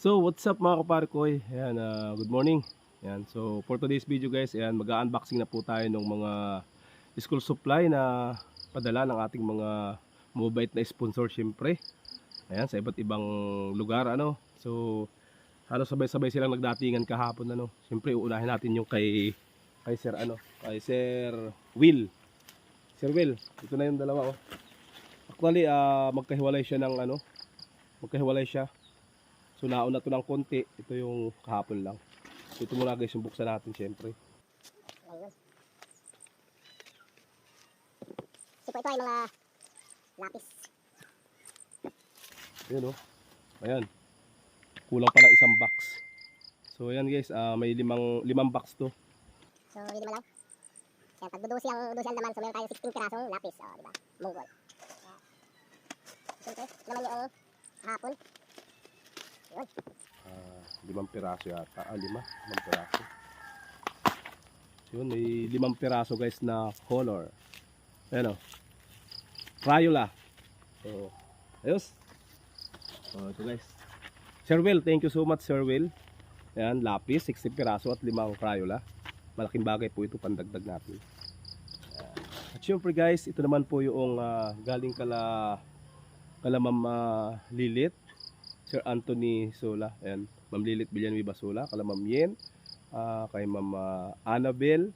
So, what's up mga kaparkoy? Ayan, ah, good morning. Ayan, so for today's video guys, ayan, mag-unboxing na po tayo ng mga school supply na padala ng ating mga mobile na sponsor syempre. Ayan, sa iba't ibang lugar ano. So, halos sabay-sabay silang nagdatingan kahapon ano. Syempre, uunahin natin yung kay kay Sir ano, kay Sir Will. Sir Will, ito na yung dalawa oh. Actually, ah, magkahiwalay siya ng ano, magkahiwalay siya. So nauna to ng konti. Ito yung kahapon lang. So, ito muna guys yung buksan natin syempre. So ito ay mga lapis. Ayan oh. Ayan. Kulang pa ng isang box. So ayan guys, ah, may limang limang box to. So hindi naman lang. Kaya pag dudusi ang dudusi ang laman, so meron tayong 16 pirasong lapis. O, di ba? Munggol. Kaya, Siyempre, naman yung hapon. Ah, limang piraso yata. Ah, lima. Limang piraso. Yun, may limang piraso guys na color. Ayan o. Crayola. So, ayos. So, ito guys. Sir Will, thank you so much Sir Will. Ayan, lapis, 60 piraso at limang Crayola. Malaking bagay po ito, pandagdag natin. At syempre guys, ito naman po yung ah, galing kala kala Ma'am ah, Lilit. Sir Anthony Sola. Ayan. Ma'am Lilit Villanueva Sola. Kala Ma'am Yen. ah, kay Ma'am ah, Annabel.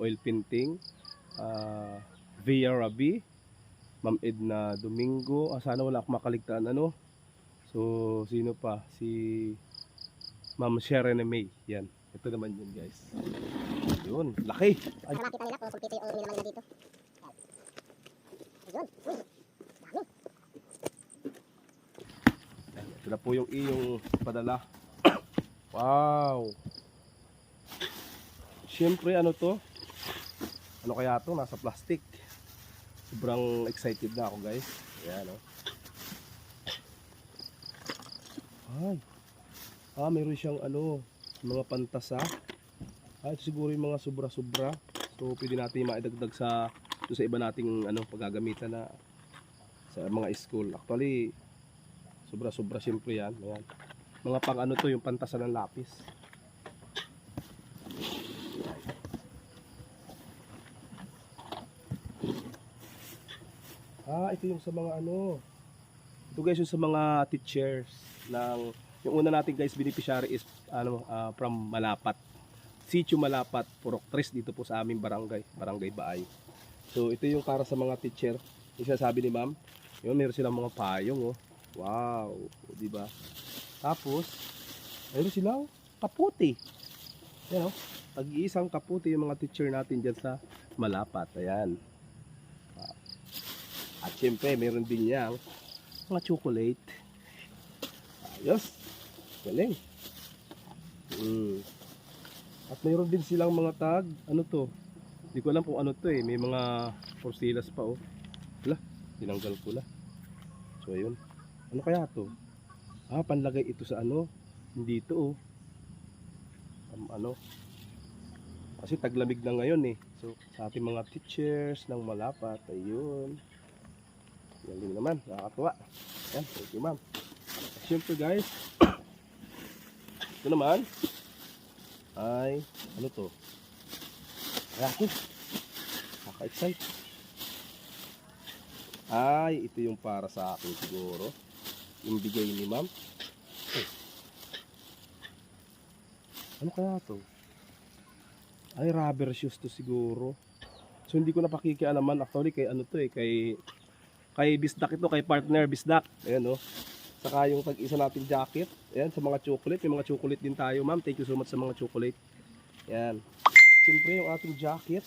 Oil Painting. ah, Via Rabi. Ma'am Edna Domingo. Ah, sana wala akong makaligtaan. Ano? So, sino pa? Si Ma'am Sharon May. Yan. Ito naman yun guys. Yun. Laki. Para makita nila kung kumpleto yung uri naman nila dito. Yan. Ayun. Uy. Na po yung iyong padala. wow! Siyempre, ano to? Ano kaya to? Nasa plastic. Sobrang excited na ako guys. Ayan, oh. Ay. Ah, meron siyang ano, mga pantasa. Ah, ito siguro yung mga sobra-sobra. So, pwede natin maidagdag sa sa iba nating ano, paggagamitan na sa mga school. Actually, Sobra-sobra siyempre yan. Ayan. Mga pang ano to, yung pantasa ng lapis. Ah, ito yung sa mga ano. Ito guys yung sa mga teachers ng yung una natin guys beneficiary is ano ah, from Malapat. Sitio Malapat, Purok 3 dito po sa aming barangay, Barangay Baay. So ito yung para sa mga teacher. Yung sinasabi ni ma'am, yun meron silang mga payong oh. Wow, di ba? Tapos, meron silang kaputi. Yan oh. Tag-iisang kaputi yung mga teacher natin dyan sa Malapat. Ayan. Ah. At syempre, meron din niyang mga chocolate. Ayos. Galing. Mm. At mayroon din silang mga tag. Ano to? Hindi ko alam kung ano to eh. May mga porsilas pa oh. Wala. Tinanggal ko na. So ayun. Ano kaya to? Ah, panlagay ito sa ano? Hindi ito oh. Um, ano? Kasi taglamig na ngayon eh. So sa ating mga teachers ng malapat, ayun. Galing naman, nakakatuwa. Yan, thank you ma'am. At syempre guys, ito naman ay, ano to? Ay ako, kaka-excite. Ay, ito yung para sa akin siguro. Yung ni ma'am. Oh. Ano kaya to? Ay, rubber shoes to siguro. So, hindi ko napakikialaman. Actually, kay ano to eh, kay kay Bisdak ito, kay partner Bisdak. Ayan oh. Saka yung tag-isa nating jacket. Ayan, sa mga chocolate. May mga chocolate din tayo, ma'am. Thank you so much sa mga chocolate. Ayan. Siyempre, yung ating jacket.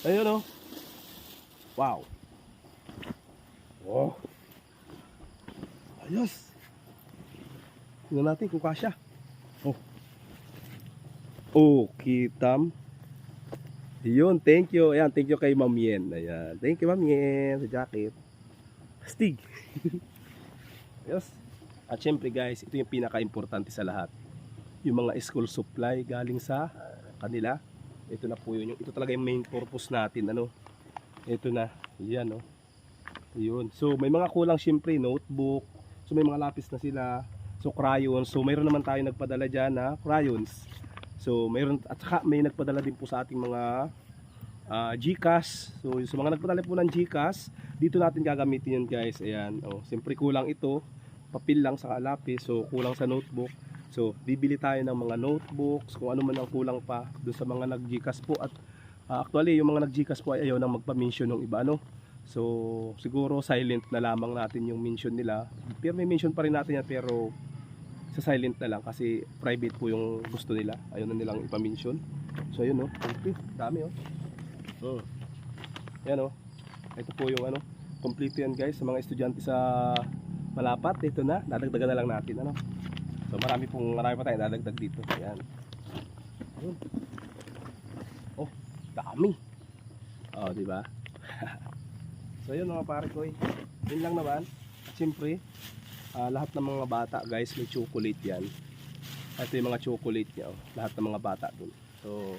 Ayun oh. Wow. Oh. Ayos. Tingnan natin kung kasya. Oh. Oh, kitam. Yun, thank you. Ayan, thank you kay Ma'am Yen. Ayan. Thank you, Ma'am Yen, sa jacket. Stig. yes. At syempre guys, ito yung pinaka-importante sa lahat. Yung mga school supply galing sa kanila. Ito na po yun. Ito talaga yung main purpose natin. Ano? Ito na. Yan, oh. Yun. So, may mga kulang syempre, notebook. So, may mga lapis na sila. So crayons. So mayroon naman tayo nagpadala diyan na crayons. So mayroon at saka may nagpadala din po sa ating mga ah, GCash. So sa mga nagpadala po ng GCash, dito natin gagamitin yun guys. Ayan. Oh, siyempre kulang ito. Papel lang sa lapis. So kulang sa notebook. So bibili tayo ng mga notebooks, kung ano man ang kulang pa doon sa mga nag-GCash po at ah, actually yung mga nag-GCash po ay ayaw nang magpa-mention ng iba ano. So siguro silent na lamang natin yung mention nila. Pero may mention pa rin natin yan pero sa silent na lang kasi private po yung gusto nila. Ayaw na nilang ipa-mention. So ayun oh, okay, dami oh. Oh. Yan oh. Ito po yung ano, complete yan guys sa mga estudyante sa Malapat. Ito na, dadagdagan na lang natin ano. So marami pong marami pa tayong dadagdag dito. Ayan. Ayun. Oh, dami. Oh, di ba? so yun mga pare ko. eh. Yun lang naman. At siyempre, ah, lahat ng mga bata guys may chocolate yan. Ito yung mga chocolate niya. Oh. Lahat ng mga bata dun. So,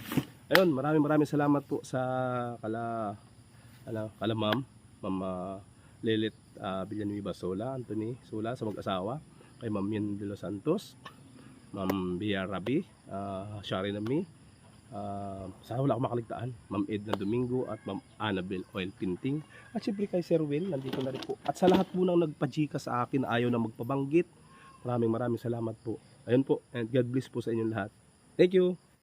ayun, maraming maraming salamat po sa kala ano, kala ma'am, ma'am Lelet uh, Villanueva Sola, Anthony Sola sa mag-asawa, kay ma'am Yan de los Santos, ma'am Bia Rabi, uh, Shari Nami, uh, sana wala akong makaligtaan, ma'am Edna Domingo at ma'am Annabel Oil Tinting, at syempre kay Sir Will, nandito na rin po. At sa lahat po nang nagpajika sa akin, ayaw na magpabanggit, maraming maraming salamat po. Ayun po, and God bless po sa inyong lahat. Thank you!